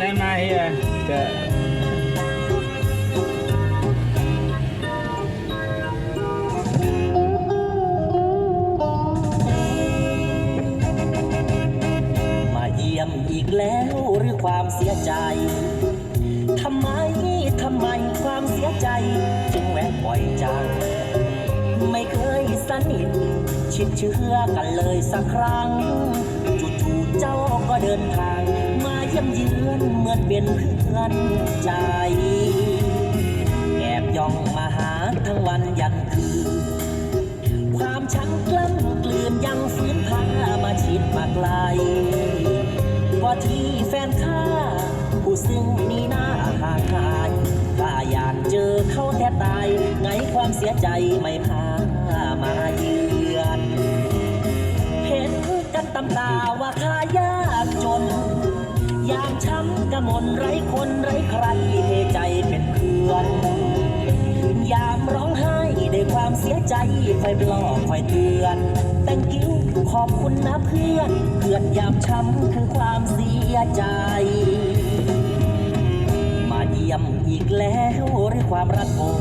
ได้ไหมอะจะมาเยี่ยมอีกแล้วหรือความเสียใจทำไมทำไมความเสียใจ จึงแวะบ่อยจัง ไม่เคยสนิทชิดเชื่อกันเลยสักครั้งจู่ๆเจ้าก็เดินทาง มยืนเหมือนเป็นเพื่อนใจ แอบย่องมาหาทั้งวันยันคืน ความชังกล้ำกลืนยังฝืนพามาชิดมาไกลกว่าที่แฟนข้าผู้ซึ่งมีหน้าหางหายข้าอยากเจอเขาแทบตาย ไงความเสียใจไม่พามาเยือน เห็นกันตำตาว่าข้ายา กระมนไร้คนไร้ใครเทใจเป็นเพื่อนยามร้องไห้ด้วยความเสียใจคอยปลอบคอยเตือนแต่งกิ้วขอบคุณนะเพื่อน เพื่อนยามช้ำคือความเสียใจ มาเยี่ยมอีกแล้วหรือความรักผม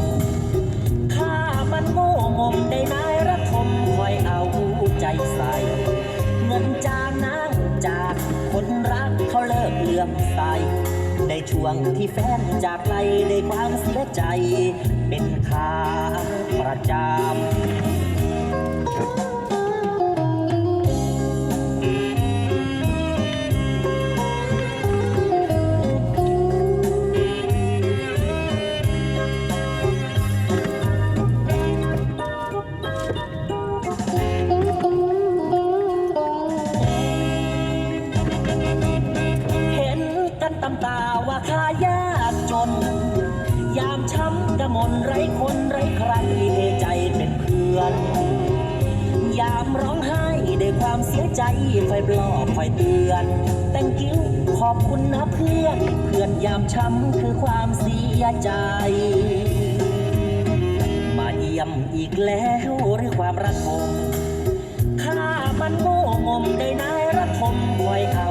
ข้ามันโง่งมได้นายรักทมคอยเอา อมใส ในช่วงที่แฟนจากไกลในความเสียใจ เป็นขาประจำ ตาว่าข้ายากจน ยามช้ำกระมนไร้คนไร้ใครเทใจเป็นเพื่อน ยามร้องไห้ด้วยความเสียใจคอยปลอบคอยเตือน แต่งกิ้วขอบคุณนะเพื่อน เพื่อนยามช้ำคือความเสียใจมาเยี่ยมอีกแล้วหรือความรักผมข้ามันโง่งมได้นายรักทมคอยเอา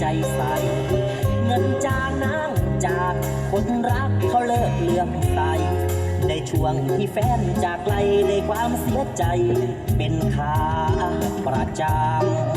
ใจใส งินจางนางจากคนรักเขาเลิกเลือมใสในช่วงที่แฟนจากไกลในความเสียใจ เป็นขาประจำ